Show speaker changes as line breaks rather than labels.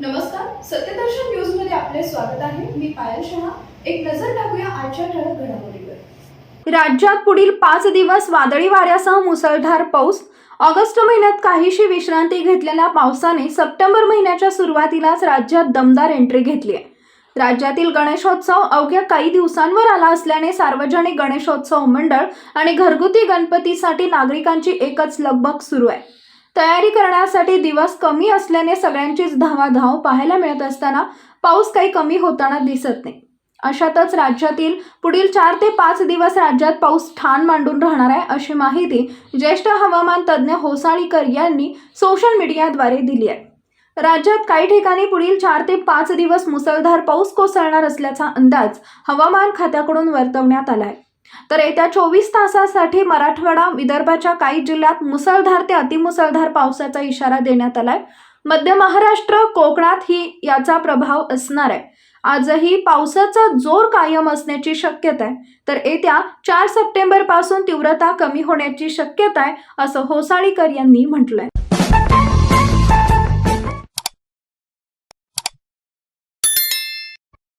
नमस्कार सत्यदर्शन न्यूजमध्ये आपले स्वागत आहे. मी पायल शहा. एक नजर टाकूया आजच्या ठळक घडामोडीवर.
राज्यात पुढील पाच दिवस वादळी वाऱ्यासह मुसळधार पाऊस. ऑगस्ट महिन्यात काहीशी विश्रांती घेतलेल्या पावसाने सप्टेंबर महिन्याच्या सुरुवातीलाच राज्यात दमदार एंट्री घेतली आहे. राज्यातील गणेशोत्सव अवघ्या काही दिवसांवर आला असल्याने सार्वजनिक गणेशोत्सव मंडळ आणि घरगुती गणपतीसाठी नागरिकांची एकच लगबग सुरू आहे. तयारी करण्यासाठी दिवस कमी असल्याने सगळ्यांचीच धावाधाव पाहायला मिळत असताना पाऊस काही कमी होताना दिसत नाही. अशातच राज्यातील पुढील चार ते पाच दिवस राज्यात पाऊस ठाण मांडून राहणार आहे अशी माहिती ज्येष्ठ हवामान तज्ज्ञ होसाळीकर यांनी सोशल मीडियाद्वारे दिली आहे. राज्यात काही ठिकाणी पुढील चार ते पाच दिवस मुसळधार पाऊस कोसळणार असल्याचा अंदाज हवामान खात्याकडून वर्तवण्यात आला आहे. तर येत्या चोवीस तासासाठी मराठवाडा विदर्भाच्या काही जिल्ह्यात मुसळधार ते अतिमुसळधार पावसाचा इशारा देण्यात आलाय. मध्य महाराष्ट्र कोकणात ही याचा प्रभाव असणार आहे. आजही पावसाचा जोर कायम असण्याची शक्यता आहे. तर येत्या चार सप्टेंबरपासून तीव्रता कमी होण्याची शक्यता आहे असं होसाळीकर यांनी म्हटलंय.